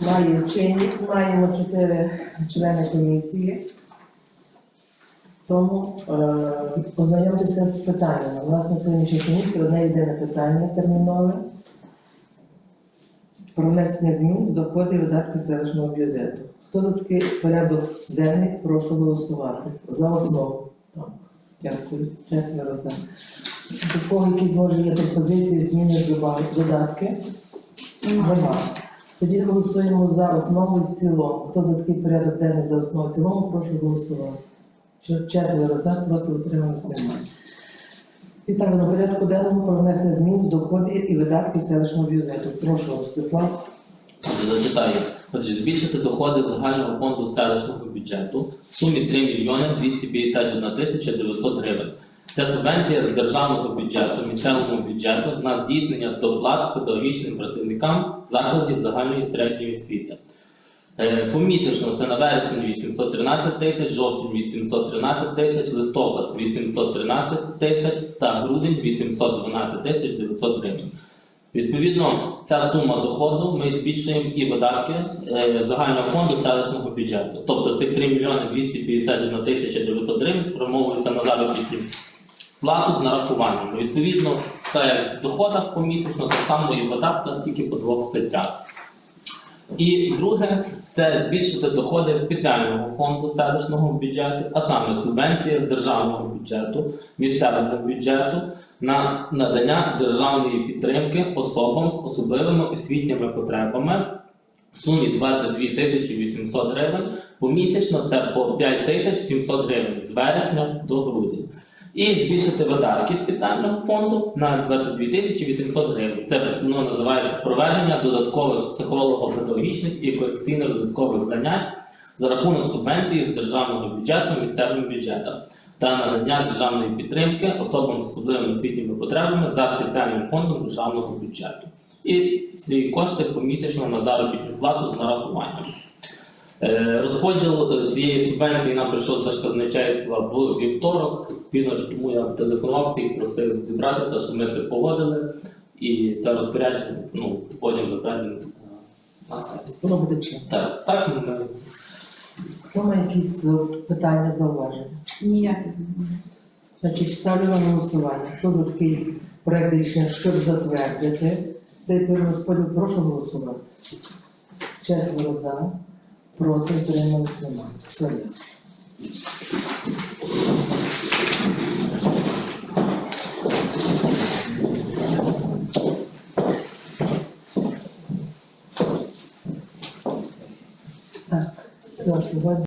має чинність, маємо чотири члени комісії. Тому е, познайомтеся з питаннями. У нас на сьогоднішній комісії одне єдине питання термінове. Про внесення змін до доходів і видатків селищного бюджету. Хто за такий порядок денний, прошу голосувати. За основу. Так, дякую. Четверо за. До кого якісь може є пропозиції, зміни, додатки? Нема. Тоді голосуємо за основу в цілому. Хто за такий порядок денний за основу в цілому, прошу голосувати. Четверо за, проти утримались немає. І так, на порядку денному про внесення змін до доходів і видатки селищного бюджету. Прошу, Ростислав. Зачитаю. Отже, збільшити доходи загального фонду селищного бюджету в сумі 3 мільйони 251 тисяча 900 гривень. Це субвенція з державного бюджету, місцевому бюджету на здійснення доплат педагогічним працівникам закладів загальної середньої освіти. Е, Помісячно це на вересень 813 тисяч, жовтень 813 тисяч, листопад 813 тисяч та грудень 812 тисяч 900 гривень. Відповідно, ця сума доходу ми збільшуємо і видатки е, загального фонду селищного бюджету. Тобто цих 3 мільйони 251 тисяча 900 гривень промовується на заробітну плату з нарахуванням. Відповідно, так як в доходах помісячно, так само і в видатках тільки по двох статтях. І друге це збільшити доходи спеціального фонду селищного бюджету, а саме субвенція з державного бюджету, місцевого бюджету на надання державної підтримки особам з особливими освітніми потребами в сумі 22 тисячі 800 гривень. Помісячно це по 5 тисяч 700 гривень з вересня до грудня. І збільшити видатки спеціального фонду на 22 тисячі 800 гривень. Це ну, називається проведення додаткових психолого-педагогічних і корекційно-розвиткових занять за рахунок субвенції з державного бюджету місцевим бюджетом та надання державної підтримки особам з особливими освітніми потребами за спеціальним фондом державного бюджету. І ці кошти помісячно на заробітну плату з нарахуванням. Е, Розподіл е, цієї субвенції нам прийшов з держказначейства в вівторок. Відповідно, тому я телефонував всіх, просив зібратися, щоб ми це погодили. І це розпорядження ну, потім затвердимо е, на сесії. Воно буде чим. Так, так ми Хто має якісь питання, зауваження? Ніяких немає. Значить, ставлю на голосування. Хто за такий проект рішення, щоб затвердити цей перерозподіл, прошу голосувати. Четверо за, проти, утримались немає. Все є. Так, все, сьогодні.